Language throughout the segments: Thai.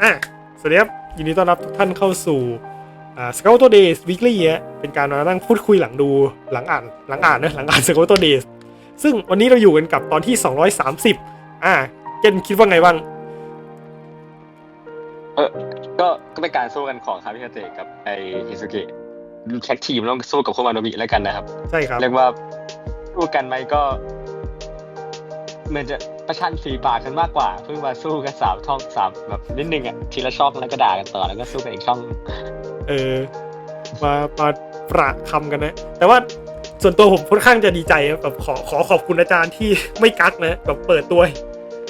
อะสวัสดีครับ ยินดีต้อนรับทุกท่านเข้าสู่อ่า Scout Days Weekly ฮะเป็นการมานั่งพูดคุยหลังดูหลังอ่านหลังอ่านนะหลังอ่าน Scout Days ซึ่งวันนี้เราอยู่กันกับตอนที่ 230 อะเจนคิดว่าไงบ้างก็ก็เป็นการสู้กันของคามิคาเตะกับไอฮิซุเกะแท็กทีมต้องสู้กับโคมาโนบิแล้วกันนะครับ ใช่ครับ เรียกว่าสู้กันไหมก็เหมือนจะ ประชันฝีปากกันมากกว่า เพิ่งมาสู้กันสามช่องสามแบบนิดนึงอะทีละช่องแล้วก็ด่ากันต่อแล้วก็สู้กันอีกช่อง เออ มามาประคำกันนะ แต่ว่าส่วนตัวผมค่อนข้างจะดีใจนะแบบขอขอขอบคุณอาจารย์ที่ไม่กักนะแบบเปิดตัว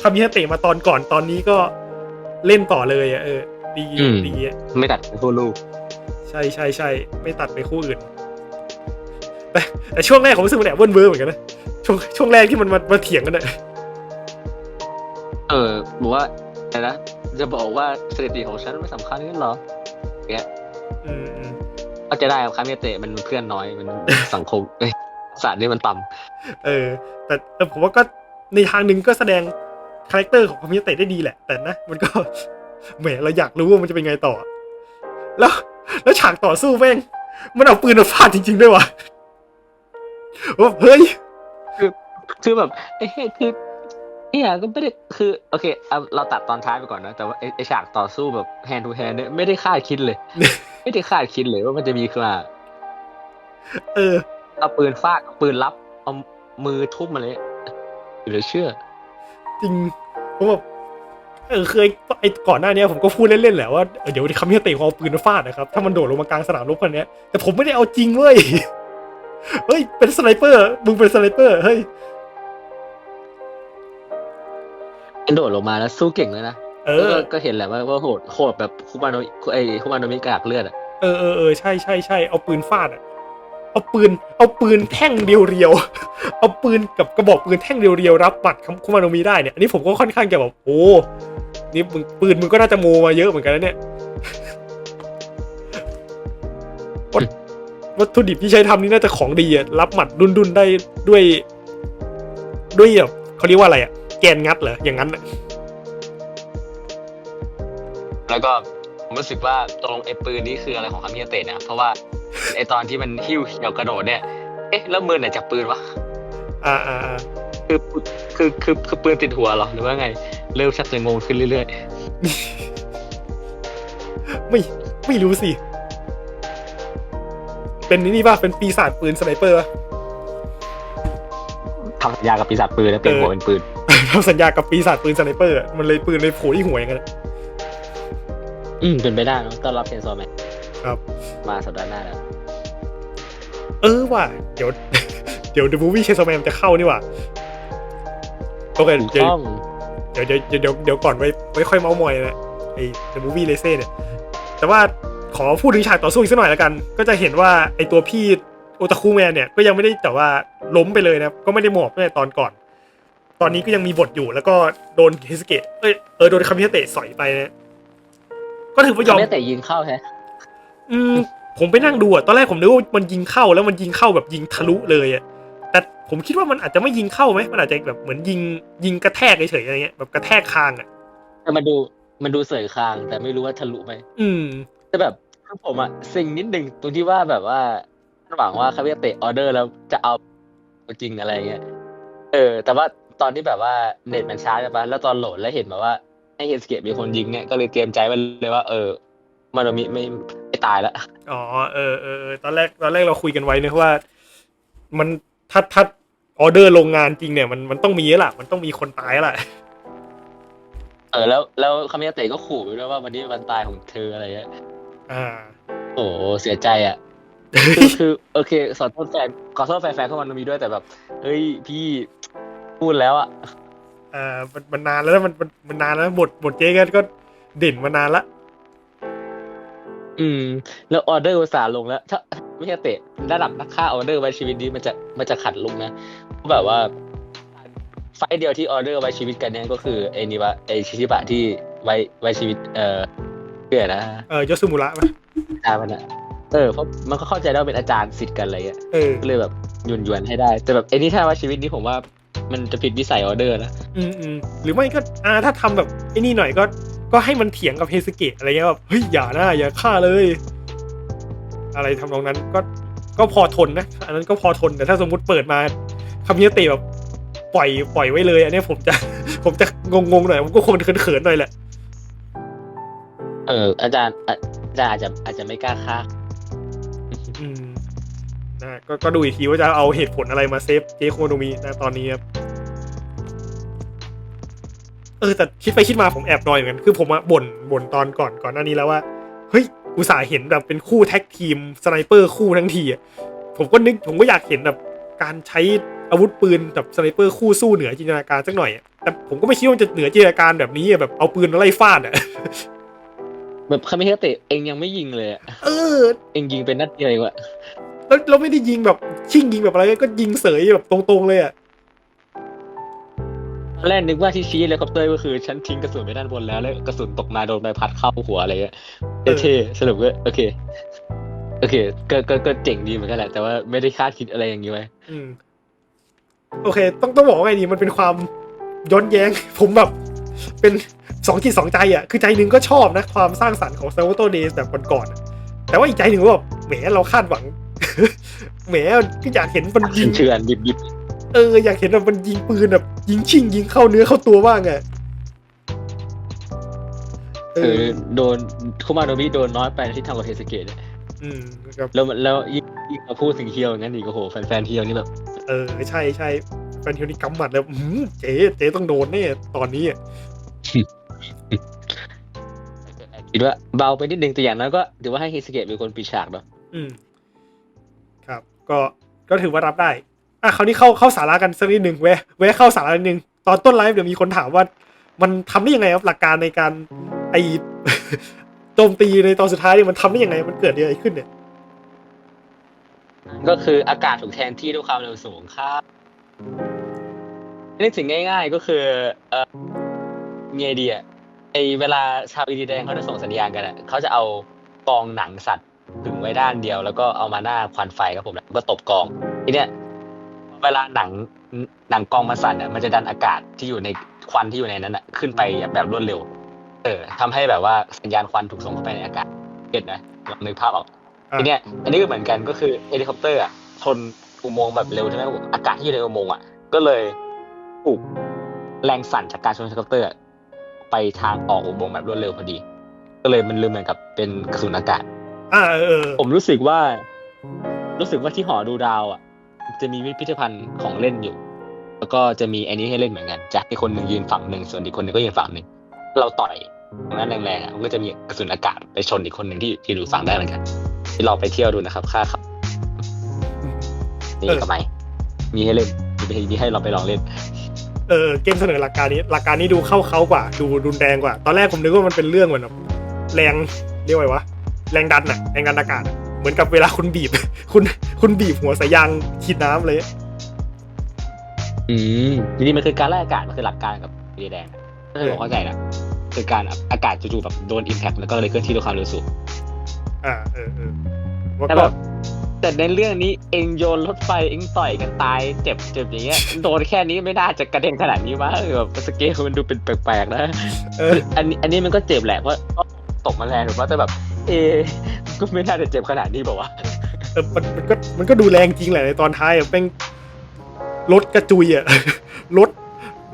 คามิฮาเตะมาตอนก่อนตอนนี้ก็เล่นต่อเลยอะเออ ดีอืมดีอะไม่ตัดคู่ลูก ใช่ใช่ใช่ไม่ตัดไปคู่อื่นแต่แต่ช่วงแรกผมรู้สึกมันแอบเวิร์นเวอร์เหมือนกันนะช่วงช่วงแรกที่มันมามาเถียงกันอะ เออบอกว่าอะไรนะ จะบอกว่าสถิติของฉันไม่สำคัญงั้นเหรอเงี้ยอืมอืมก็จะได้ครับคามิคาเตะมันเพื่อนน้อยมันสังคมเอ้ยศาสตร์นี่มันต่ำเออ แต่เออผมว่าก็ในทางหนึ่งก็แสดงคาแรคเตอร์ของคามิฮาเตะได้ดีแหละ แต่นะ มันก็แหมเราอยากรู้ว่ามันจะเป็นไงต่อ แล้ว แล้วฉากต่อสู้แม่งมันเอาปืนมาฟาดจริง ๆ ด้วยวะว่าเฮ้ยคือแบบไอ้เหี้ยคือ เนี่ยก็ไม่ได้คือโอเคเอาเราตัดตอนท้ายไปก่อนนะ แต่ว่าไอ้ไอ้ฉากต่อสู้แบบแฮนด์ทูแฮนด์เนี่ยไม่ได้คาดคิดเลย ไม่ได้คาดคิดเลยว่ามันจะมีขึ้นมาเออ เอาปืนฟาดเอาปืนรับเอามือทุบมาเลยเหลือเชื่อ จริงผมแบบเออเคยไอ้ก่อนหน้านี้ผมก็พูดเล่นๆแหละว่าเออเดี๋ยวคามิฮาเตะเขาเอาปืนมาฟาดนะครับ ถ้ามันโดดลงมากลางสนามรบคนเนี้ยแต่ผมไม่ได้เอาจริงเว้ยเฮ้ยเป็นสไนเปอร์มึงเป็นสไนเปอร์เฮ้ย โดดลงมาแล้วสู้เก่งเลยนะเอก็อก็เห็นแหละว่าว่าโหดโหดแบบคุมาโนไอคุมาโนมิกากเลือดอะเออเออเออใช่ใช่ใช่เอาปืนฟาดอะเอาปืน เอาปืนแท่งเรียวเรียวๆเอาปืนกับกระบอกปืนแท่งเรียวเรียวๆรับบัตรคุมาโนมีได้เนี่ยอันนี้ผมก็ค่อนข้างจะแบบโอ้นี่มึงปืนมึงก็น่าจะโมมาเยอะเหมือนกันนะเนี่ยวัตวัตถุดิบที่ใช้ทำนี่น่าจะของดีอะรับหมัดดุนดุนๆได้ด้วย ด้วยแบบเขาเรียกว่าอะไรอะ แกนงัดเหรออย่างนั้นอะแล้วก็ผมรู้สึกว่าตรงไอ้ปืนนี้คืออะไรของคามิคาเตะเนี่ยเพราะว่าไอ้ตอนที่มันหิ้วเหี่ยวกระโดดเนี่ยเอ๊ะแล้วมือไหนจับปืนวะอ่าอ่าอ่าคือคือคือคือปืนติดหัวเหรอหรือว่าไง เริ่มชักจะงงขึ้นเรื่อยไม่ไม่รู้สิ เป็นนี่ป่ะเป็นปีศาจปืนสไนเปอร์ป่ะๆทำสัญญากับปีศาจปืนแล้วเปลี่ยนหัวเป็นปืน ทำสัญญากับปีศาจปืนสไนเปอร์อะมันเลยปืนเลยโผล่ที่หัวอย่างนั้นอะอืมเป็นไปได้เนอะต้อนรับเชนซอแมนครับ มาสัปดาห์หน้าแล้ว เออว่ะเดี๋ยว เดี๋ยว The Movie Chainsaw Man จะเข้านี่ว่ะโอเคถูกเดี๋ยวต้อง เดี๋ยวเดี๋ยวเดี๋ยวเดี๋ยวเดี๋ยวก่อนไว้ไว้ค่อยเมาส์มอยนะไอ้ The Movie l a c e เนี่ย แต่ว่าขอพูดถึงฉากต่อสู้อีกสักหน่อยแล้วกัน ก็จะเห็นว่าไอ้ตัวพี่โอตาคุแมนเนี่ยก็ยังไม่ได้แต่ว่าล้มไปเลยนะครับก็ไม่ได้หมอบตั้งแต่ตอนก่อน ตอนนี้ก็ยังมีบทอยู่แล้วก็โดนเคสเกตเอ้ยเออโดนคามิฮาเตะสอยไปนะก็ถือว่ายอมไม่แต่ยิงเข้าแฮะอืมผมไปนั่งดูอะตอนแรกผมนึกว่ามันยิงเข้าแล้วมันยิงเข้าแบบยิงทะลุเลยอะแต่ผมคิดว่ามันอาจจะไม่ยิงเข้าไหมมันอาจจะแบบเหมือนยิงยิงกระแทกเฉยๆอะไรเงี้ยแบบกระแทกคางอะแต่มันดูมันดูเสยคาง แต่ไม่รู้ว่าทะลุไหมอืม แต่แบบคือผมอะสิ่งนิดหนึ่งตรงที่ว่าแบบว่าหวังว่าคาเวียเตะออเดอร์แล้วจะเอาจริงอะไรเงี้ยเออ แต่ว่า ตอนที่แบบว่าเน็ตมันช้าใช่ปะแล้วตอนโหลดแล้วเห็นแบบว่าให้เฮสเกตมีคนยิงเนี่ยก็เลยเตรียมใจไว้เลยว่า เออมาโนมิไม่ไม่ตายแล้วอ๋อเออเออเออตอนแรกตอนแรกเราคุยกันไว้นะว่า มันถ้าถ้าออเดอร์โรงงานจริงเนี่ยมันมันต้องมีแล้วล่ะมันต้องมีคนตายแล้วล่ะเออแล้วแล้วคาเวียเตะก็ขู่ไว้ด้วยว่าวันนี้เป็นวันตายของเธออะไรเงี้ยอ่า โอ้เสียใจอะคือคือโอเคขอโทษแฟนขอโทษแฟนๆเข้ามาโนมิด้วยแต่แบบ เฮ้ยพี่ พูดแล้วอะอ่ามันมันนานแล้วนะมันมันมันนานแล้วบทบทเจ๊ก็ก็เด่นมานานละ อืม แล้วออเดอร์อุตส่าห์ลงแล้ว ถ้าไม่ใช่เตะระดับนักฆ่าออเดอร์ไว้ชีวิตนี้มันจะมันจะขัดลงนะเพราะแบบว่า ไฟล์เดียวที่ออเดอร์ไว้ชีวิตกันเนี่ยก็คือไอ้นี่วะไอ้ชิชิบะที่ไว้ไว้ชีวิต เอ่อเพื่อนะเออยอสุมุระป่ะอาจารย์มันอะเออเพราะมันก็เข้าใจได้ว่าเป็นอาจารย์สิทธิ์กันอะไรเงี้ย เออ ก็เลยแบบหยุนยวนๆให้ได้ แต่แบบไอ้นี่ถ้าว่าชีวิตนี้ผมว่า มันจะผิดวิสัยออเดอร์นะอืมอืมหรือไม่ก็อ่าถ้าทำแบบไอ้นี่หน่อยก็ก็ให้มันเถียงกับเฮสเกะอะไรเงี้ยแบบเฮ้ยอย่านะอย่าฆ่าเลย อะไรทำนองนั้นก็ก็พอทนนะอันนั้นก็พอทนแต่ถ้าสมมุติเปิดมาคามิยาเตะแบบปล่อยปล่อยไว้เลย อันเนี้ยผมจะผมจะงงๆหน่อยผมก็คงเขินๆหน่อยแหละเอออาจารย์อาอาจารย์อาจจะอาจจะไม่กล้าฆ่าอืมนะ ก็ก็ดูอีกทีว่าจะเอาเหตุผลอะไรมาเซฟเจโคโนมีนะตอนนี้ครับเออแต่คิดไปคิดมาผมแอบนอยเหมือนกันคือผมอะบ่นบ่นตอนก่อนก่อนหน้านี้แล้วว่าเฮ้ยอุตส่าห์เห็นแบบเป็นคู่แท็กทีมสไนเปอร์คู่ทั้งทีอะผมก็นึกผมก็อยากเห็นแบบการใช้อาวุธปืนแบบสไนเปอร์คู่สู้เหนือจินตนาการสักหน่อยอะแต่ผมก็ไม่คิดว่ามันจะเหนือจินตนาการแบบนี้อะแบบเอาปืนมาไล่ฟาดอะแบบคามิเฮเตะเองยังไม่ยิงเลยอะเออ เองยิงเป็นนัดเดียวเองวะ แล้วเราไม่ได้ยิงแบบชิ่งยิงแบบอะไรก็ยิงเสยแบบตรงๆเลยอะตอนแรกนึกว่าที่ชี้เฮลิคอปเตอร์ก็คือฉันทิ้งกระสุนไปด้านบนแล้วแล้วกระสุนตกมาโดนใบพัดเข้าหัวอะไรเงี้ยเออเท่ๆสรุปก็โอเค โอเคก็ก็ก็เจ๋งดีเหมือนกันแหละแต่ว่าไม่ได้คาดคิดอะไรอย่างนี้ไว้อืมโอเค ต้องต้องบอกว่าไงดีมันเป็นความย้อนแย้ง ผมแบบ เป็นสองจิตสองใจอะ คือใจหนึ่งก็ชอบนะ ความสร้างสรรค์ของ s ซ l v a t o r Days แบบก่อนๆอะแต่ว่าอีกใจหนึ่งก็แบบแหมเราคาดหวัง แหมก็อยากเห็นมันยิงเชื่อนๆยิบยิบเอออยากเห็นแบบมันยิงปืนแบบยิงชิงยิงเข้าเนื้อเข้าตัวบ้างอะเอเอออโดนคุมาโนบิโดนน้อยไปที่ทำกับเทสเกตเนี่ยอืมครับ แล้วแล้วยิ่งยิ่งมาพูดถึงเฮียวอย่างนั้นอีกโอ้โหแฟนๆเฮียวนี่แบบเออใช่ใช่แฟนเทลนี่กำหมัดแล้วอื้อหือเจ๊เจ๊ต้องโดนแน่ตอนนี้อะคิดว่าเบาไปนิดนึงแต่อย่างนั้นก็ถือว่าให้เฮสเกตเป็นคนปิดฉากเนาะอืมครับ ก็ก็ถือว่ารับได้ อะคราวนี้เข้าเข้าสาระกันสักนิดหนึ่งแวะแวะเข้าสาระนิดนึงตอนต้นไลฟ์เดี๋ยวมีคนถามว่า มันทำได้ยังไงครับหลักการในการไอโจมตีในตอนสุดท้ายเนี่ยมันทำได้ยังไงมันเกิดอะไรขึ้นเนี่ย ก็คืออากาศถูกแทนที่ด้วยความเร็วสูงครับนึกถึงง่าย ๆ ก็คือเออมีไอเดียไอเวลาชาวอินเดียแดงเขาจะส่งสัญญาณกันอะเขาจะเอากองหนังสัตว์ ถึงไว้ด้านเดียว แล้วก็เอามาหน้าควันไฟครับผมแล้วก็ตบกองทีเนี้ยเวลาหนังหนังกองมาสั่นอะมันจะดันอากาศที่อยู่ในควันที่อยู่ในนั้นอะขึ้นไปแบบรวดเร็ว เออทำให้แบบว่าสัญญาณควันถูกส่งเข้าไปในอากาศเก็ตนะลองนึกภาพออกอะทีเนี้ยอันนี้ก็เหมือนกันก็คือเฮลิคอปเตอร์อะชนอุโมงค์แบบเร็วใช่ไหมอากาศที่อยู่ในอุโมงค์อะก็เลยถูกแรงสั่นจากการชนเฮลิคอปเตอร์อะไปทางออกอุโมงค์แบบรวดเร็วพอดี ก็เลยมันเลยเหมือนกับเป็นกระสุนอากาศ อ่าเออเออผมรู้สึกว่า รู้สึกว่าที่หอดูดาวอะ จะมีพิพิธภัณฑ์ของเล่นอยู่ แล้วก็จะมีอันนี้ให้เล่นเหมือนกันจากที่คนหนึ่งยืนฝั่งหนึ่งส่วนอีกคนหนึ่งก็ยืนฝั่งหนึ่งเราต่อยตรงนั้นแรงๆอะมันก็จะมีกระสุนอากาศไปชนอีกคนหนึ่งที่ที่ดูฝั่งได้เหมือนกัน ที่เราไปเที่ยวดูนะครับ ค่าขับนี่กับไหมมีให้เล่นมีให้มีให้เราไปลองเล่นเออเกมเสนอหลักการนี้หลักการนี้ดูเข้าเขากว่า ดูรุนแรงกว่า ตอนแรกผมนึกว่ามันเป็นเรื่องเหมือนแบบแรงเรียกว่าไงวะ แรงดันอะแรงดันอากาศอะเหมือนกับเวลาคุณบีบ คุณคุณบีบหัวสายยางฉีดน้ำเลย อืมจริงๆมันคือการไล่อากาศมันคือหลักการกับสีแดงอะถ้าเธอเข้าใจนะคือการอากาศจู่ๆแบบโดนอิมแพคแล้วก็เลยเคลื่อนที่ด้วยความเร็วสูงอ่าเออเออว่าแต่ก็แบบแต่ในเรื่องนี้เองโยนรถไฟเองต่อยกันตายเจ็บเจ็บอย่างเงี้ยโดนแค่นี้ไม่น่าจะกระเด็นขนาดนี้วะเออแบบสเกลมันดูเป็นแปลกๆนะเอออันนี้อันนี้มันก็เจ็บแหละเพราะเพราะตกมาแรงถูกป่ะแต่แบบ เอะมันก็ไม่น่าจะเจ็บขนาดนี้บอกว่าวะเออมันมันก็มันก็ดูแรงจริงแหละในตอนท้ายอะเป็นรถกระจุยอะรถ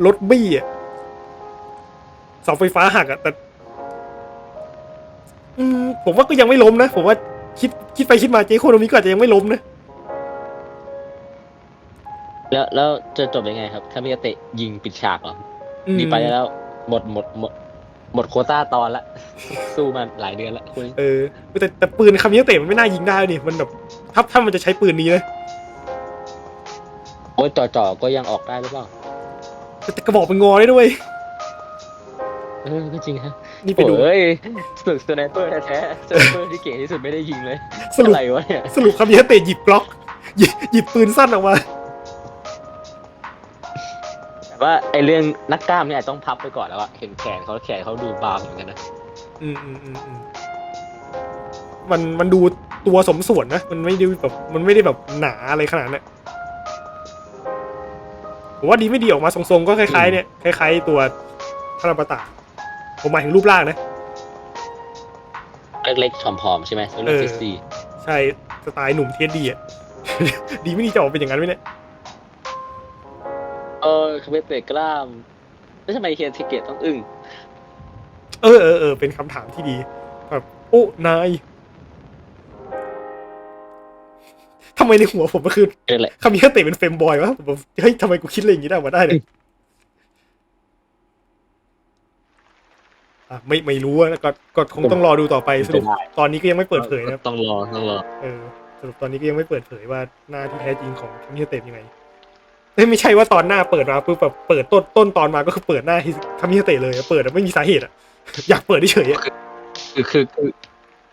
รถบี้อะเสาไฟฟ้าหักอะแต่อืมผมว่าก็ยังไม่ล้มนะ ผมว่าคิดคิดไปคิดมาเจโคโนมิก็อาจจะยังไม่ล้มนะ แล้วแล้วจะจบยังไงครับถ้ามีเตะยิงปิดฉากเหรออืมดีไปแล้วหมดหมดหมด หมดโควต้าตอนละ สู้มาหลายเดือนละคุณเออแต่แต่ปืนคามิยาเตะมันไม่น่ายิงได้นี่มันแบบถ้าถ้ามันจะใช้ปืนนี้นะโอ้ยจ่อๆก็ยังออกได้หรือเปล่าแต่แต่กระบอกเป็นงอได้ด้วย เออก็จริงฮะนี่ไปดู โอ้ยสึกสไนเปอร์แท้ๆสไนเปอร์ที่เก่งที่สุดไม่ได้ยิงเลยสรุปอะไรวะเนี่ย สรุปคามิยาเตะหยิบกล็อกหยิบหยิบปืนสั้นออกมาแต่ ว่าไอเรื่องนักกล้ามเนี่ยต้องพับไปก่อนแล้วอะเห็นแขนเขาแขนเขาดูบางเหมือนกันนะอืมอืมอืมอืมมันมันดูตัวสมส่วนนะ มันไม่ได้แบบมันไม่ได้แบบหนาอะไรขนาดนั้นผมว่าดีไม่ดีออกมาทรงๆก็คล้ายๆเนี่ยคล้ายๆตัวพาราปตะผมหมายถึงรูปร่างนะเล็กๆผอมๆใช่ไหมเรื่องเออเซ็กซี่ใช่สไตล์หนุ่มเทียดีอะดีไม่ดีจะออกเป็นอย่างนั้นไหมเนี่ย เออคาเมเตะกล้ามแล้วทำไมเฮียทิเกตต้องอึ้งเออเออเออเป็นคำถามที่ดีแบบโอ้นายทำไมในหัวผมมันคือเออแหละคามิคาเตะเป็นเฟมบอยวะผมแบบเฮ้ยทำไมกูคิดอะไรอย่างนี้ได้มาได้เนี่ยอะไม่ไม่รู้อะก็ก็คงต้องรอดูต่อไปสรุปตอนนี้ก็ยังไม่เปิดเผยนะครับต้องรอต้องรอเออสรุปตอนนี้ก็ยังไม่เปิดเผยว่าหน้าที่แท้จริงของคามิคาเตะยังไง เอ้ยไม่ใช่ว่าตอนหน้าเปิดมาปุ๊บแบบเปิดต้นต้นตอนมาก็คือเปิดหน้าคามิคาเตะเลยอะเปิดแบบไม่มีสาเหตุอะอยากเปิดเฉยๆอะคือคือคือ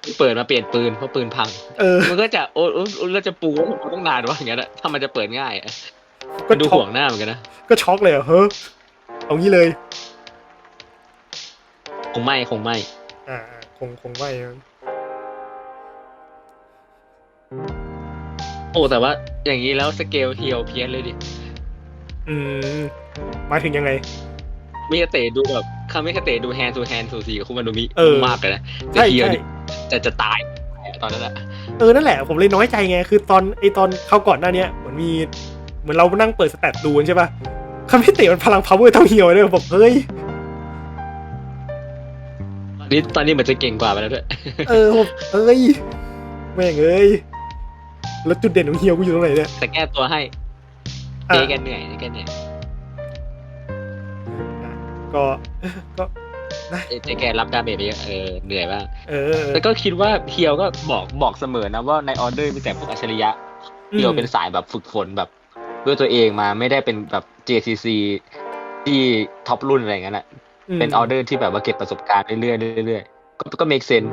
คือเปิดมาเปลี่ยนปืนเพราะปืนพัง เออ มันก็จะโอ้โอ้โอ้เราจะปูว่ามันต้องนานวะอย่างเงี้ยนะถ้ามันจะเปิดง่ายอะก็ดูช็อห่วกงหน้าเหมือนกันนะก็ช็อกเลยเหรอะเฮ้ยเอางี้เลย คงไม่คงไม่อ่าอ่าคงคงไม่นะโอ้แต่ว่าอย่างนี้แล้วสเกลเฮียวเพี้ยนเลยดิ อืมหมายถึงยังไง มิคาเตะดูแบบคามิคาเตะดูแฮนด์ทูแฮนด์สูสีกับคุมาโนมิเออ มากเลยนะแต่ใช่เฮียวใช่ นี่จะจะตายตอนนั้นอะเออ นั่นแหละ ผมเลยน้อยใจไง คือตอนไอตอนเข้าก่อนหน้าเนี้ยเหมือนมี เหมือนเรานั่งเปิดสแตทดูกันใช่ปะคามิเตะมันพลังพาวเวอร์เท่าเฮียวเลยผมเฮ้ย ตอนนี้ตอนนี้เหมือนจะเก่งกว่าไปแล้วด้วย เออผมเอ้ย แม่งเอ้ย แล้วจุดเด่นของเฮียวกูอยู่ตรงไหนเนี่ย แต่แก้ตัวให้อะ เจแกเหนื่อยแกเหนื่อยก็ก็เจเจแกรับดาเมจไปเยอะเออเหนื่อยบ้างเออแต่ก็คิดว่าเฮียวก็บอกบอกเสมอนะว่าในออเดอร์มีแต่พวกอัจฉริยะเฮียวเป็นสายแบบฝึกฝนแบบด้วยตัวเองมาไม่ได้เป็นแบบ JCC ที่ท็อปรุ่นอะไรอย่างนั้นอะมเป็นออเดอร์ที่แบบว่าเก็บประสบการณ์เรื่อยๆเรื่อยๆก็ก็ make sense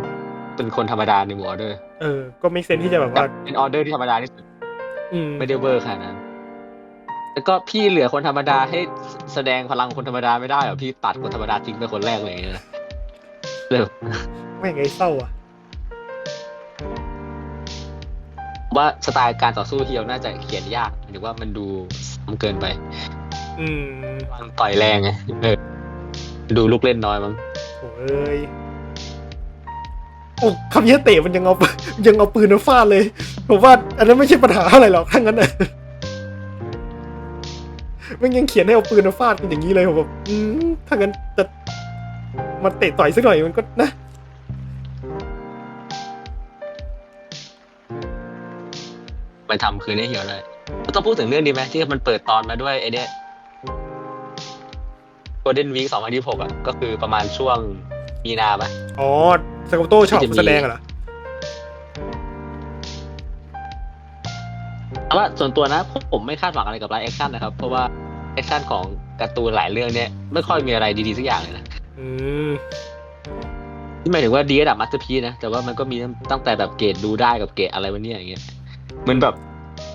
เป็นคนธรรมดาในหมู่ออเดอร์เออ ก็ไม่เซนที่จะแบบแต่ว่าเป็นออเดอร์ที่ธรรมดาที่สุดอืมไม่ได้เวอร์ขนาดนั้น แล้วก็พี่เหลือคนธรรมดาให้แสดงพลังคนธรรมดาไม่ได้เหรอพี่ตัดคนธรรมดาทิ้งไปคนแรกเลยอย่างเงี้ยนะเลยแม่งไงเศร้าอะว่าสไตล์การต่อสู้เฮียวน่าจะเขียนยากหรือว่ามันดูซ้ำเกินไป อืมมันต่อยแรงไงเออดูลูกเล่นน้อยมั้งโถ่เอ้ยโอ้คามิเตะมันยังเอายังเอาปืนมาฟาดเลย ผมว่า อันนั้นไม่ใช่ปัญหาอะไรหรอกทั้างนั้นน่ะ มันยังเขียนให้เอาปืนมาฟาดเป็นอย่างนี้เลยผมแบบอืมถ้างั้นจะมาเตะต่อยสักหน่อยมันก็นะมันทำคืนให้เฮียวได้ต้องพูดถึงเรื่องนี้ไหมที่มันเปิดตอนมาด้วยไอเนี้ยโกลเด้นวีคสองพันยี่หกอะก็คือประมาณช่วงมีนาปะอ๋อสกาโต้ชอบที่จะมีแสดงเหรอ แต่ว่าส่วนตัวนะผมไม่คาดหวังอะไรกับไลฟ์แอคชั่นนะครับ เพราะว่าแอคชั่นของการ์ตูนหลายเรื่องเนี่ยไม่ค่อยมีอะไรดีๆสักอย่างเลยนะอืมที่หมายถึงว่าดีระดับมาสเตอร์พีนะแต่ว่ามันก็มีตั้งแต่แบบเกรดดูได้กับเกรดอะไรวะเนี่ยอย่างเงี้ยเหมันแบบ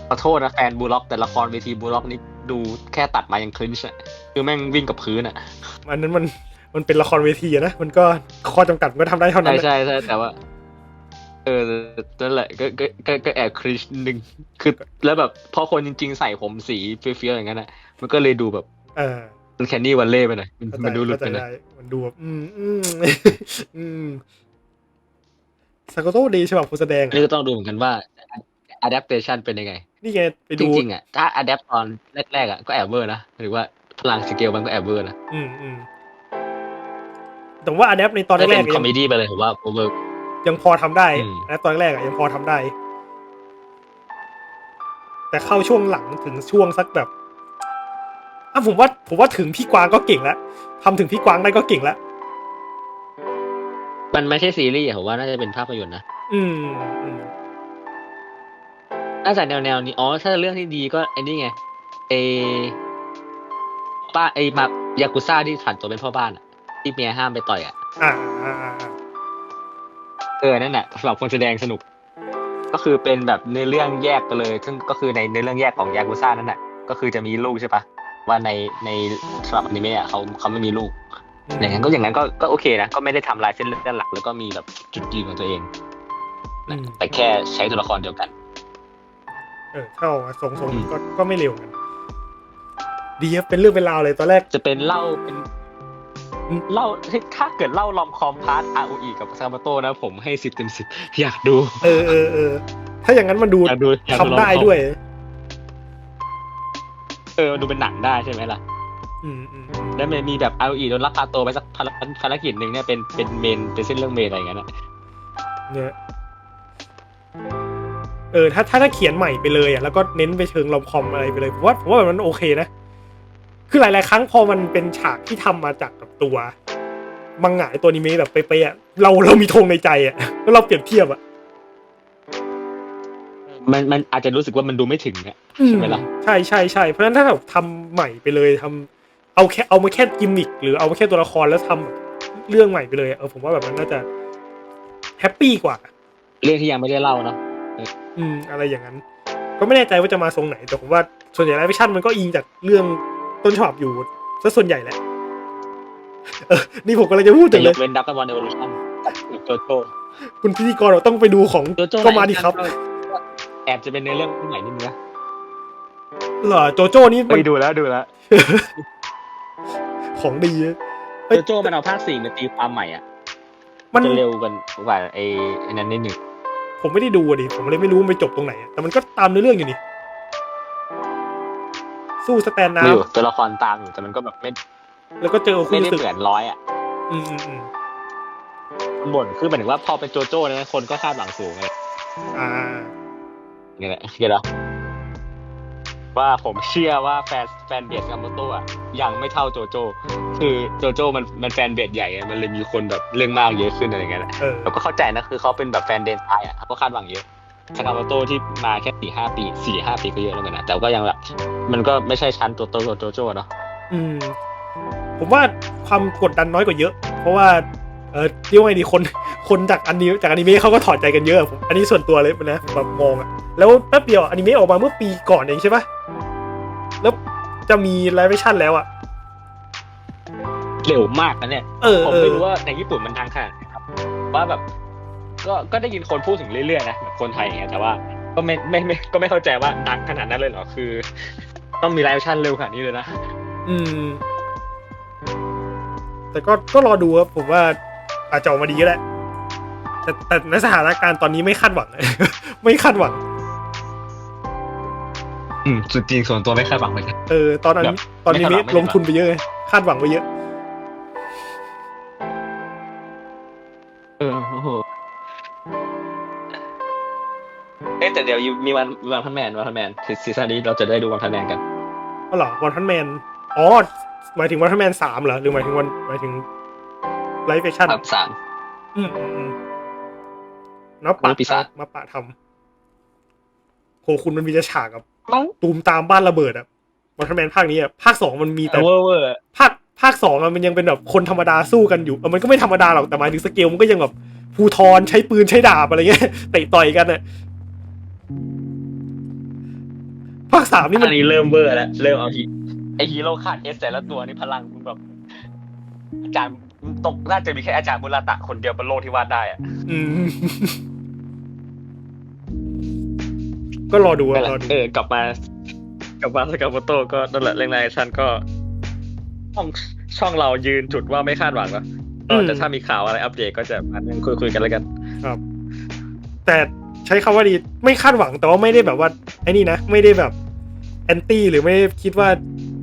ขอโทษนะแฟนบูลล็อก แต่ละครเวทีบูลล็อกนี่ดูแค่ตัดมายังคลินช์อะคือแม่งวิ่งกับพื้นอะอันนั้นมันมันเป็นละครเวทีอะนะมันก็ข้อจำกัดมันก็ทำได้เท่านั้ใช่นแหละใช่ใช่แต่ว่า เออนั่นแหละก็ก็ก็ก็แอบคริชนึงคือแล้วแบบพอคนจริง ๆ ใส่ผมสีเฟี้ยวๆอย่างนั้นอะมันก็เลยดูแบบ เออมันแคนนี่วันเล่ไปหน่อยมันเข้าใจมันดูหลุดเข้าไปใจหน่อยได้มันดูแบบอืมอืมอืมสกาโต้ดีฉบับผู้แสดงอันอะนี้ก็ต้องดูเหมือนกันว่า adaptation เป็นยังไง นี่ไงไปจดูริงๆอะถ้า adapt ตอนแรกๆอะก็แอบเวอร์นะหรือว่าพลังสเกลมันก็แอบเวอร์นะอืมอืมแต่ว่าอันแอปในตอนถ้าแรเป็กนๆคอยัมงเมดี้ไปเลยผมว่าโอเวอร์ ยังพอทำได้อืมอันแอปตอนแรกอะยังพอทำได้ แต่เข้าช่วงหลังถึงช่วงสักแบบอะผมว่าผมว่าถึงพี่กวางก็เก่งแล้วทำถึงพี่กวางได้ก็เก่งแล้ว มันไม่ใช่ซีรีส์อะผมว่าน่าจะเป็นภาพยนตร์นะอืมอืมน่าจะแนวๆนี้อ๋อถ้าเรื่องที่ดีก็ไอ้นี่ไงเอป้าไอมายากุซ่าที่ผ่านตัวเป็นพ่อบ้านอะที่เมียห้ามไปต่อยอะอ่าอ่าอ่าอ่า เออนั่นแหละสำหรับคนแสดงสนุก ก็คือเป็นแบบในอเรื่องแยกไปเลย ซึ่งก็คือในในอเรื่องแยกของยากุซ่านั่นแหละก็คือจะมีลูกใช่ปะว่าในในสำหรับอนิเมะอะเขาเขาไม่มีลูกอย่างนั้นก็อย่างนั้นก็ก็โอเคนะก็ไม่ได้ทำลายเส้นเรื่องหลัก แล้วก็มีแบบจุดยืนของตัวเองอืมแต่แค่ใช้ตัวละครเดียวกัน เออเข้ามาทรงทรงอืมก็ก็ไม่เร็วกันดีครับเป็นเรื่องเป็นราวเลยตอนแรกจะเป็นเล่าเป็นอืม เล่าถ้าเกิดเล่าลอมคอมพาร์ท ROE กับซามาโตนะ ผมให้สิบเต็มสิบอยากดู เออเออเออถ้าอย่างนั้นมันดูอยากดูอยากทำได้ด้วย เออมันดูเป็นหนังได้ใช่ไหมล่ะอืมอืมอืมแล้วมันมีแบบ ROE โดนลักพาตัวไปสักภารภารกิจหนึ่งเนี่ยเป็นเป็นเมนเป็นเส้นเรื่องเมนอะไรอย่างเงี้ยนะเนี่ยเออถ้าถ้าถ้าเขียนใหม่ไปเลยอะแล้วก็เน้นไปเชิงลอมคอมอะไรไปเลยผมว่าผมว่าแบบนั้นโอเคนะ คือหลาย ๆ ครั้งพอมันเป็นฉากที่ทำมาจากกับตัวมังงะไอ้ตัวนี้เมะแบบเป๊ะๆอะเราเรามีธงในใจอะแล้วเราเปรียบเทียบอะมันมันอาจจะรู้สึกว่ามันดูไม่ถึงอะใช่ไหมล่ะใช่ใช่ใช่เพราะฉะนั้นถ้าแบบทำใหม่ไปเลยทำเอาแค่เอามาแค่กิมมิคหรือเอามาแค่ตัวละครแล้วทำแบบเรื่องใหม่ไปเลยอะเออผมว่าแบบนั้นน่าจะแฮปปี้กว่า เรื่องที่ยังไม่ได้เล่าเนาะอืม อะไรอย่างนั้น ก็ไม่แน่ใจว่าจะมาทรงไหนแต่ผมว่าส่วนใหญ่ไลฟ์แฟชั่นมันก็อิงจากเรื่อง ต้นฉบับอยู่ซะส่วนใหญ่แหละเออนี่ผมกำลังจะพูดแต่ถึงเลยยกเว้นดับกับวันเอวอลูชั่นกับโจโจ้คุณพิธีกรเราต้องไปดูของโจโจ้ก็มาดิครับแอบจะเป็นในเรื่องใหม่นิดนึงนะเหรอโจโจ้นี่ไปมันดูแล้วดูแล้ว ของดีเอ้ยโจโจ้มันเอาภาคสี่มาตีความใหม่อะมัน จะเร็วกันกว่าไอ้ไอ้นั้นนิดหนึ่งผมไม่ได้ดูอะดิผมเลยไม่รู้มันไปจบตรงไหนอะแต่มันก็ตามเนื้อเรื่องอยู่นี่ สู้สแตนน้ไม่อยู่ตัวละครตามอยู่แต่มันก็แบบไม่ำแล้วก็เจอคุไม่ณได้สึกเหมือนร้อยอะอืมอืมอืมมันบ่นคือหมายถึงว่าพอเป็นโจโจ้เนี่ยคนก็คาดหวังสูงไงอ่า นี่แหละเก็ตแล้วว่าผมเชื่อว่าแฟนแฟนเบสกัมโมโตะยังไม่เท่าโจโจ้คือโจโจ้มันมันแฟนเบสใหญ่อะมันเลยมีคนแบบเรื่องมากเยอะขึ้นอะไรอย่างเงี้ยแหละ เออ เราก็เข้าใจนะคือเขาเป็นแบบแฟนเดนไทยอะเขาก็คาดหวังเยอะ สกาโมโตที่มาแค่สี่ห้าปีสี่ห้าปีก็เยอะแล้วกันนะแต่ก็ยังแบบมันก็ไม่ใช่ชั้นตัวโตโจโจ้เนาะอืม ผมว่าความกดดันน้อยกว่าเยอะ เพราะว่าเออเรียกว่าไงดีคนคนจากอันนี้จากอนิเมะเขาก็ถอดใจกันเยอะผมอันนี้ส่วนตัวเลยนะผมแบบมองอะแล้วแป๊บเดียวอนิเมะออกมาเมื่อปีก่อนเองใช่ปะแล้วจะมีไลฟ์แฟชั่นแล้วอะเร็วมากนะเนี่ยเออผมเออไม่รู้ว่าในญี่ปุ่นมันดังขนาดไหนครับว่าแบบ ก็ก็ได้ยินคนพูดถึงเรื่อยๆนะแบบคนไทยอย่างเงี้ยแต่ว่า ก็ไม่ไม่ไม่ก็ไม่เข้าใจว่าดังขนาดนั้นเลยเหรอคือ ต้องมีไลฟ์ชั่นเร็วขนาดนี้เลยนะอืม แต่ก็ก็รอดูครับผมว่าอาจจะออกมาดีก็ได้แต่แต่ในสถานการณ์ตอนนี้ไม่คาดหวัง ไม่คาดหวัง อืมจริงส่วนตัวไม่คาดหวังเลยเออ ตอนนั้นแบบตอนนี้ไม่คาดหวังไม่ ลงทุนไปเยอะไงคาดหวังไปเยอะ เออโอ้โห อ๊ะแต่เดี๋ยวมีวันวันพันแมนวันพันแมนซีซั่นนี้เราจะได้ดูวันพันแมนกันอ๋อเหรอวันพันแมนอ๋อหมายถึงวันพันแมนสามเหรอหรือหมายถึงวันหมายถึงไลฟ์แฟชั่นครับสามอืมอืมอืมน้าปะมือปีศาจมาปะทำโหคุณมันมีจะฉากกับมั้งตูมตามบ้านระเบิดอะวันพันแมนภาคนี้อะภาคสองมันมีแต่เวอร์เวอร์ภาคภาคสองอะมันยังเป็นแบบคนธรรมดาสู้กันอยู่เออมันก็ไม่ธรรมดาหรอกแต่หมายถึงสเกลมันก็ยังแบบภูทรใช้ปืนใช้ดาบอะไรเงี้ยเตะต่อยกันอะาคสามนี่มันอันนี้เริ่มเวอร์แล้วเริ่มเอาฮีไอฮีโร่ขาดเอสแต่ละตัวนี่พลังมึงแบบอาจารย์ตกน่าจะมีแค่อาจารย์มุราตะคนเดียวบนโลกที่วาดได้อะ อืมก็รอดูอะนั่นแหละรอดูเออกลับมากลับมาสกาโมโตก็นั่นแหละเรื่องไลชันก็ ช่องช่องเรายืนจุดว่าไม่คาดหวังก็ก็แต่ถ้ามีข่าวอะไรอัปเดตก็จะมาคุยคุยๆกันแล้วกันครับแต่ใช้คำว่าดีไม่คาดหวังแต่ว่าไม่ได้แบบว่าไอ้นี่นะ ไม่ได้แบบ แอนตี้หรือไม่ได้คิดว่า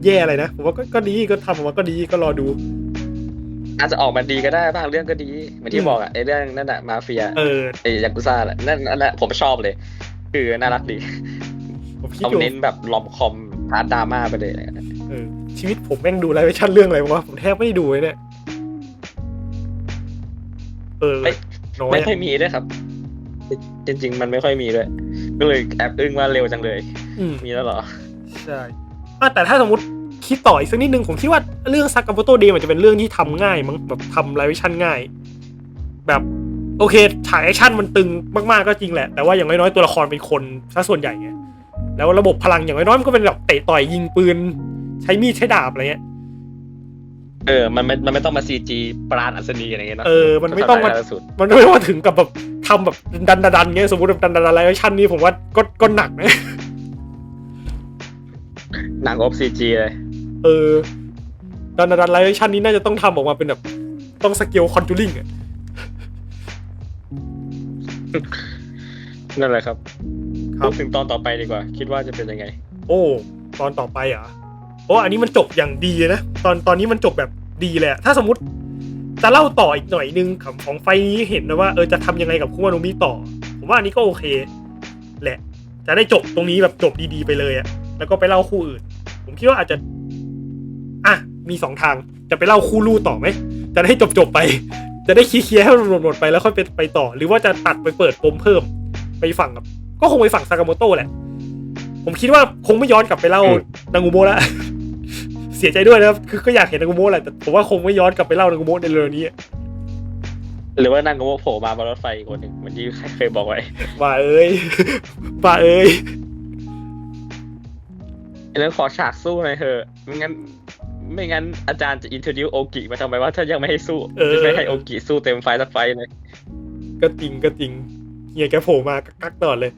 แย่อะไรนะผมว่าก็ก็ดีก็ทำออกมาก็ดีก็รอดู อาจจะออกมาดีก็ได้บางเรื่องก็ดีเหมือนอืที่มบอกอะไอเรื่องนั่นอะมาเฟียเออ ไอยากุซ่าแหละนั่นนั่นแหละผมชอบเลย คือน่ารักดีผมคิดเอาอยู่เน้นแบบลอมคอมพาร์ทดราม่าไปเลยเออชีวิตผมแม่งดูไลฟ์แฟชั่นเรื่องอะไรวะผมแทบไม่ได้ดูเลยเนี่ยเออไม่น้อยไม่อะค่อยมีด้วยครับ จริงๆ มันไม่ค่อยมีด้วย ก็เลยแอบอึ้งว่าเร็วจังเลย อืม มีแล้วเหรอ ใช่อะแต่ถ้าสมมติคิดต่ออีกสักนิดนึงผมคิดว่าเรื่องซักกับโฟโต้เดย์มันจะเป็นเรื่องที่ทำง่ายมั้งแบบทำไลฟ์ชั่นง่าย แบบโอเคฉากแอคชั่นมันตึงมากๆก็จริงแหละ แต่ว่าอย่างน้อยๆตัวละครเป็นคนซะส่วนใหญ่ไงแล้วระบบพลังอย่างน้อยๆมันก็เป็นแบบเตะต่อยยิงปืน ใช้มีดใช้ดาบอะไรเงี้ยเออ มันไม่มันไม่ต้องมาซีจีปราณอัศนีอะไรเงี้ยเนอะเออ มันไม่ต้องมาก็ทำด้ล่สุดมันไม่ต้องมาถึงกับแบบทำแบบดันดันๆเงี้ยสมมติแบบดันดันๆไลฟ์ชั่นนี่ผมว่าก็ก็หนักนะ หนังอบซีจีเลย เออดันดันไลฟ์ชั่นนี้น่าจะต้องทำออกมาเป็นแบบ ต้องสเกลคอนจูริงอะนั่นแหละครับครับพูดถึงตอนต่อไปดีกว่า คิดว่าจะเป็นยังไง โอ้ ตอนต่อไปเหรอะโอ้อันนี้มันจบอย่างดีเลยนะ ตอนตอนนี้มันจบแบบดีเลยอะถ้าสมมติจะเล่าต่ออีกหน่อยนึงของของไฟล์นี้เห็นนะว่าเออจะทำยังไงกับคุมาโนมิต่อ ผมว่าอันนี้ก็โอเค แหละ จะได้จบตรงนี้แบบจบดีๆไปเลยอะแล้วก็ไปเล่าคู่อื่น ผมคิดว่าอาจจะ อะ มีสองทาง จะไปเล่าคู่ลู่ต่อไหม จะได้จบๆไป จะได้เคลียร์ๆให้มันหมดๆไปแล้วค่อยไปไปต่อ หรือว่าจะตัดไปเปิดปมเพิ่ม ไปฝั่งกับ ก็คงไปฝั่งซากาโมโตะแหละ ผมคิดว่าคงไม่ย้อนกลับไปเล่าอืมนางงูโมะแล้วเสียใจด้วยนะครับ คือก็อยากเห็นนางงูโมะแหละ แต่ผมว่าคงไม่ย้อนกลับไปเล่านางงูโมะในเร็วนี้ หรือว่านางโง่โผล่มาบนรถไฟอีกคนหนึ่งเหมือนที่เคยบอกไว้ ว่าเอ้ยว่าเอ้ย แล้วขอฉากสู้หน่อยเถอะไม่งั้น ไม่งั้นอาจารย์จะอินโทรดิวโอกิมาทำไมว่าถ้ายังไม่ให้สู้เออจะไม่ให้โอกิสู้เต็มไฟล์สักไฟล์เลย ก็จริงก็จริงเฮียแกโผล่มากักๆตลอดเลย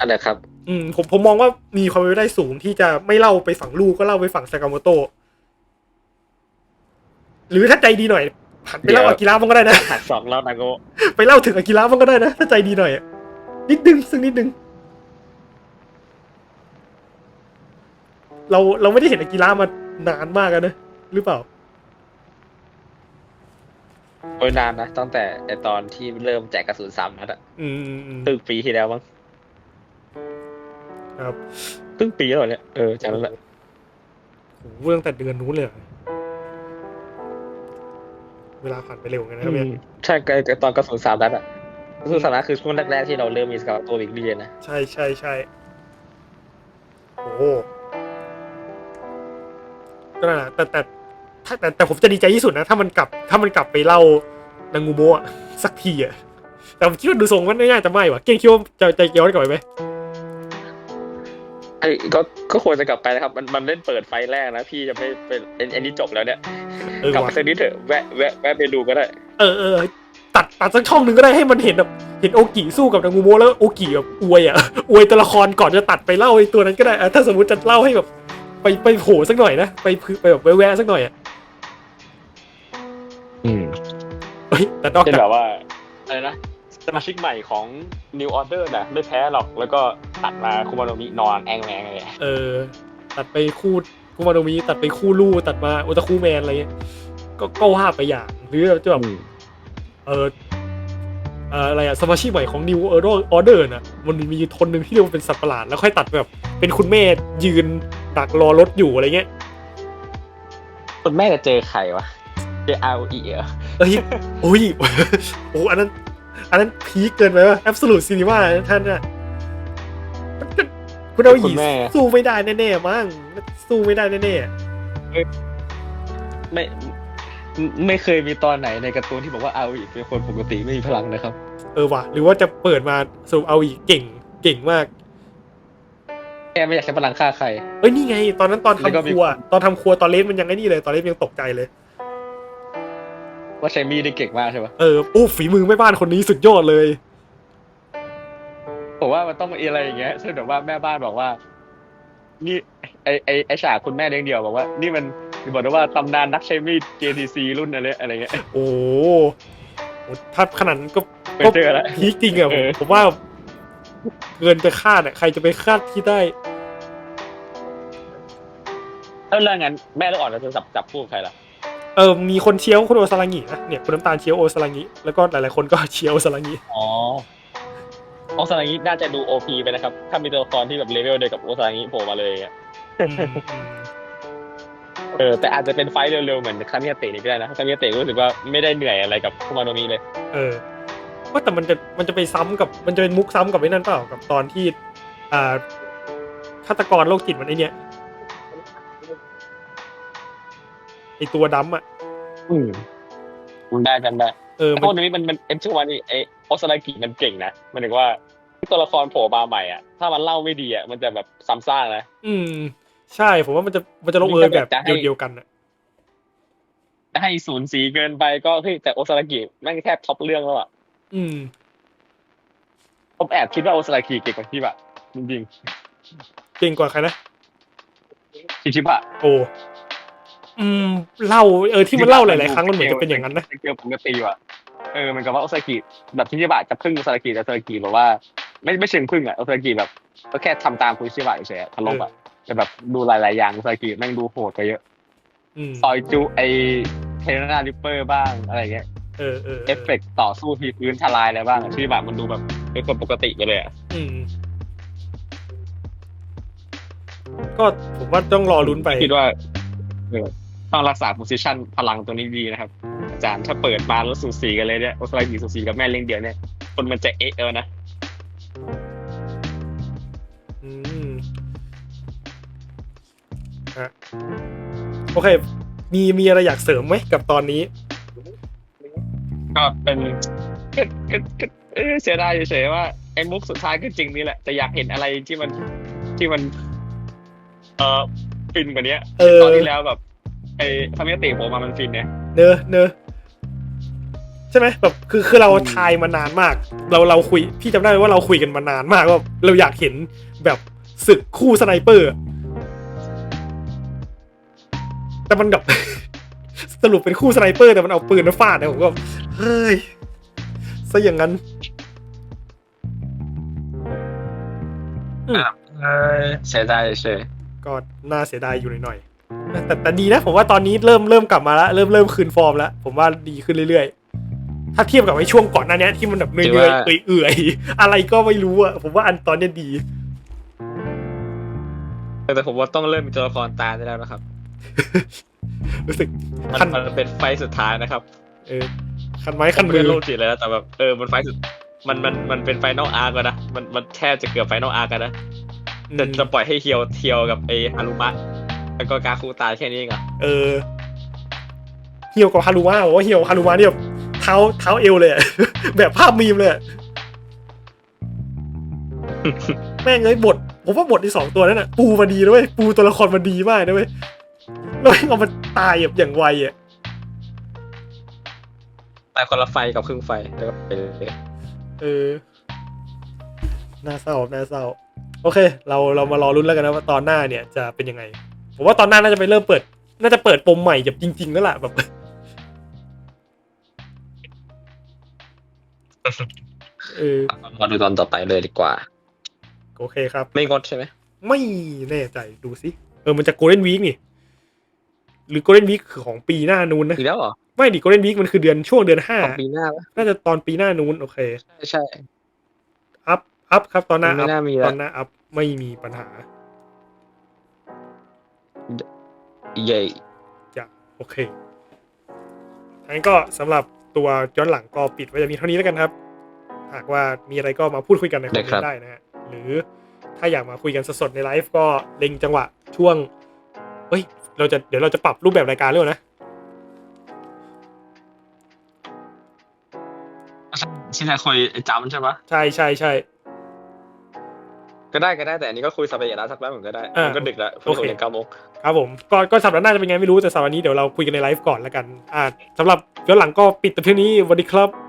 อันไหนครับ อืมผมผมมองว่ามีความเป็นไปได้สูงที่จะไม่เล่าไปฝั่งลูกก็เล่าไปฝั่งซากาโมโตะหรือถ้าใจดีหน่อยหันไปเล่าเดี๋ยวอากิระมันก็ได้นะหักสองแล้วนางโง่ไปเล่าถึงอากิระมันก็ได้นะถ้าใจดีหน่อยอะ นิดนึงซึ่งนิดนึง เราเราไม่ได้เห็นอากิระมานานมากแล้วนะหรือเปล่า โอ้ยนานนะตั้งแต่ไอตอนที่เริ่มแจกกระสุนสามนัดอะอืมอืมอืมครึ่งปีที่แล้วมั้งครับครึ่งปีแล้วเหรอเนี่ยเออจำนั้นแหละโหเรื่องแต่เดือนนู้นเลยเหรอเวลาผ่านไปเร็วเหมือนกันนะครับเนี่ย อืมใช่ไอ้ตอนกระสุนสามนัดอะก ระสุนสามนัดคือช่วงแรกๆที่เราเริ่มมีสกาวตัวบิ๊กเรียนนะใช่ใช่ใช่โอ้โหก็นั่นแหละแต่แต่ถ้าแต่แต่ผมจะดีใจที่สุดนะ ถ้ามันกลับ ถ้ามันกลับไปเล่านางงูโมะสักทีอะแต่ผมคิดว่าดูทรงมันน่าจะไม่ว่ะเก่งคิดว่าจะจะย้อนกลับไปไหมไอ้ก็ก็ควรจะกลับไปนะครับ มันมันเล่นเปิดไฟล์แรกนะ พี่จะไม่เป็นอันอันนี้จบแล้วเนี่ยเออกลับไปว่ะสักนิดเถอะแวะแวะแวะไปดูก็ได้ เออเออ ตัดตัดสักช่องหนึ่งก็ได้ให้มันเห็นแบบเห็นโอกิสู้กับนางงูโมะแล้วโอกิแบบอวยอะอวยตัวละครก่อนจะตัดไปเล่าไอ้ตัวนั้นก็ได้อะถ้าสมมติจะเล่าให้แบบ ไปไปโผล่สักหน่อยนะไปพึไปแบบแวะๆสักหน่อยอะอืมเฮ้ยแต่นอกเป็นจากแบบว่าอะไรนะสมาชิกใหม่ของ New Order นะไม่แพ้หรอกแล้วก็ตัดมาคุมาโนมินอนแองแมงเลยเออ ตัดไปคู่คูมาโนมิตัดไปคู่ลู่ตัดมาโอตาคูแมนอะไรเงี้ยก็ก็ว่าไปอย่างหรือจะแบบ เออเอ่ออะไรอะสมาชิกใหม่ของ New Order น่ะมันมีคนหนึ่งที่เรียกว่าเป็นสัตว์ประหลาด แล้วค่อยตัดแบบ เป็นคุณแม่ยืนดักรอรถอยู่อะไรเงี้ยคุณแม่จะเจอใครวะ เจออาอีเหรอเอ้ยโอ้ยโอ้อันนั้น อันนั้นพีคเกินไปว่ะ Absolute Cinema นะท่านน่ะมันก็คุณเอาหยีสู้ไม่ได้แน่ๆมั้งสู้ไม่ได้แน่ๆไม่ ไม่เคยมีตอนไหนในการ์ตูนที่บอกว่าอาอีเป็นคนปกติไม่มีพลังนะครับ เออว่ะหรือว่าจะเปิดมาสรุปเอาอีกเก่งเก่งมากแกไม่อยากใช้พลังฆ่าใคร เอ้ยนี่ไง ตอนนั้นตอนแล้วก็ทำมีครัว ตอนทำครัวตอนเลสมันยังไงนี่เลยตอนเลสยังตกใจเลย ว่าใช้มีดได้เก่งมากใช่ปะเอออู้ฝีมือแม่บ้านคนนี้สุดยอดเลยผมว่ามันต้องมีอะไรอย่างเงี้ยเช่นแบบว่าแม่บ้านบอกว่า นี่ ไอไอไอฉากคุณแม่เลี้ยงเดียวบอกว่า นี่มัน บอกได้ว่าตำนานนักใช้มีด JTC รุ่นอะไรอะไรเงี้ย โอ้โหโอ้ถ้าขนาดนั้นก็ไปเจอแล้วพีคจริงอะผมเออ ผมว่าเกินจะคาดอะใครจะไปคาดที่ได้แล้วเรื่องงั้นแม่ลูกอ่อนเราจะจับจับคู่กับใครล่ะ เออมีคนเชียร์คุณโอซาลางินะเนี่ยคุณน้ำตาลเชียร์โอซาลางิแล้วก็หลายๆคนก็ เชียร์โอซาลางิอ๋อโอซางิน่าจะดูโอพีไปนะครับ ถ้ามีตัวละครที่แบบเลเวลเดียวกับโอซางิโผล่มาเลยอะอืมอืม เออแต่อาจจะเป็นไฟท์เร็วๆเหมือนคามิยาเตะนี่ก็ได้นะคามิยาเตะรู้สึกว่าไม่ได้เหนื่อยอะไรกับคุมาโนมิเลย เออว่าแต่มันจะมันจะไปซ้ำกับมันจะเป็นมุกซ้ำกับไอ้นั่นเปล่ากับตอนที่อ่าฆาตกรโรคจิตมันไอเนี้ยไอตัวดำอะอืมได้กันได้เออแต่มัพวนกนี้มันมันเอ็มชื่อว่านี่ไอโอซากิมันเก่งนะหมันถึงว่าตัวละครโผล่มาใหม่อะถ้ามันเล่าไม่ดีอะมันจะแบบซ้ำซากนะ อืม ใช่ผมว่ามันจะมันจะลงเอยแบบจะให้เดียวๆกันอะถ้าให้ศูนย์สีเกินไปก็เฮ้ยแต่โอซากิแม่งแทบท็อปเรื่องแล้วอะอืมผมแอบคิดว่าโอซากิเก่งกว่าที่แบบจริงเก่งกว่าใครนะชิชิบะโอ้อืมเล่าเออที่มันเล่าหลายๆครั้งมันเหมือนจะเป็นอย่างนั้นนะเกี่ยวปกติว่ะเออมันกับว่าโอซากิแบบชิชิบะจะพึ่งโอซากิแต่โอซากิแบบว่า ไม่ไม่เชิงพึ่งอะโอซากิแบบ ก็แค่ทำตามคุณชิชิบะเฉยๆอะทะลบอะ แต่แบบดูหลาย ๆ อย่างโอซากิแม่งดูโหดไปเยอะอืมซอยจูไอเทเลนาริปเปอร์บ้างอะไรเงี้ยเออเออเอฟเฟกต์ต่อสู้ที่พื้นทลายอะไรบ้างอะชิชิบะมันดูแบบเป็นคนปกติไปเลยอะอืมก็ผมว่าต้องรอลุ้นไป คิดว่าเออต้องรักษาโพซิชันพลังตัวนี้ดีนะครับ อาจารย์ถ้าเปิดมาแล้วสูสีกันเลยเนี่ยโอซากิสูสีกับแม่เลี้ยงเดียวเนี่ย คนมันจะเอะเออนะ ฮะโอเค มีมีอะไรอยากเสริมไหมกับตอนนี้ ก็เป็นก็ก็ก็เออเสียดายเฉยๆว่าไอ้มุกสุดท้ายก็จริงนี่แหละ แต่อยากเห็นอะไรที่มันที่มัน เออฟินกว่านี้เออ ตอนที่แล้วแบบไอ้ทามิยาเตะโผล่มามันฟินเนี่ย เนอะเนอะใช่ไหมแบบคือคือเราทายมานานมาก เราเราคุยพี่จำได้ว่าเราคุยกันมานานมากว่าเราอยากเห็นแบบศึกคู่สไนเปอร์อะ แต่มันแบบสรุปเป็นคู่สไนเปอร์แต่มันเอาปืนมาฟาดนะผมก็เฮ้ยซะอย่างนั้นเออเสียดายเฉยก็น่าเสียดายอยู่หน่อยๆแต่แต่ดีนะผมว่าตอนนี้เริ่มเริ่มกลับมาแล้วเริ่มเริ่มคืนฟอร์มแล้วผมว่าดีขึ้นเรื่อยๆ ถ้าเทียบกับไอ้ช่วงก่อนหน้านี้ที่มันแบบเหนื่อยๆเอื่อยๆอะไรก็ไม่รู้อะผมว่าอันตอนเนี้ยดี แต่ผมว่าต้องเริ่มมีตัวละครตายได้แล้วนะครับ รู้สึกมันคันมันเป็นไฟล์สุดท้ายนะครับเออคันไม้คันมืเพื่ออโลกจิตเลยนะแต่แบบเออมันไฟล์สุดมันมันมันเป็นไฟนอลอาร์กแล้วนะมันมันแทบจะเกือบไฟนอลอาร์กันนะจะจะปล่อยให้เฮียวเทียวกับไอฮารุมะแล้วก็กาคูตายแค่นี้เองเหรอะเออเหี่ยวกับฮารุมะบอกว่าเหี่ยวฮารุมะเนี่ยแบบเท้าเท้าเอวเลยอะ แบบภาพมีมเลยอะแม่งเลยบท ผมว่าบทที่สองตัวนั้นน่ะ ปูมาดีนะเว้ยปูตัวละครมาดีมากนะเว้ย แล้วแม่งเอามาตายแบบอย่างไวอะแต่คนละไฟกับครึ่งไฟแล้วก็ไปเลยเออน่าเศร้าน่าเศร้า โอเค เราเรามารอรุ้นแล้วกันนะว่าตอนหน้าเนี่ยจะเป็นยังไง ผมว่าตอนหน้าน่าจะไปเริ่มเปิด น่าจะเปิดปมใหม่แบบจริงๆแล้วล่ะแบบ เออ มาดูตอนต่อไปเลยดีกว่า โอเคครับ ไม่งดใช่ไหม ไม่แน่ใจดูสิ เออ มันจะโกลเด้นวีคนี่ หรือโกลเด้นวีคคือของปีหน้านู้นนะ อีกแล้วเหรอไม่ดิโกลเด้นวีคมันคือเดือนช่วงเดือนห้าของปีหน้าปะน่าจะตอนปีหน้านู้นโอเค ใช่ใช่ อัพ อัพครับ ตอนหน้า ไม่อัพ น่ามีตแล้อวนหน้าอัพ ไม่มีปัญหาเย่จะโอเคงั้นก็สำหรับตัวย้อนหลังก็ปิดไว้จะมีเท่านี้แล้วกันครับ หากว่ามีอะไรก็มาพูดคุยกันในคอมเมนต์ได้นะฮะ หรือถ้าอยากมาคุยกันสดๆในไลฟ์ก็เล็งจังหวะช่วง เฮ้ย เราจะเดี๋ยวเราจะปรับรูปแบบรายการเรื่องนะที่นายคุยจำใช่ปะใช่ใช่ใช่ก็ได้ก็ได้แต่อันนี้ก็คุยสเปรย์นะสักแป๊บหนึ่งก็ได้อ่ามัมันก็ดึกแล้วโอเคเรียนเก้าโมงครับผมก็ก็สัปดาห์หน้าจะเป็นไงไม่รู้แต่สัปดาห์นี้เดี๋ยวเราคุยกันในไลฟ์ก่อนแล้วกันอ่าสำหรับย้อนหลังก็ปิดแต่เพียงนี้สวัสดีครับ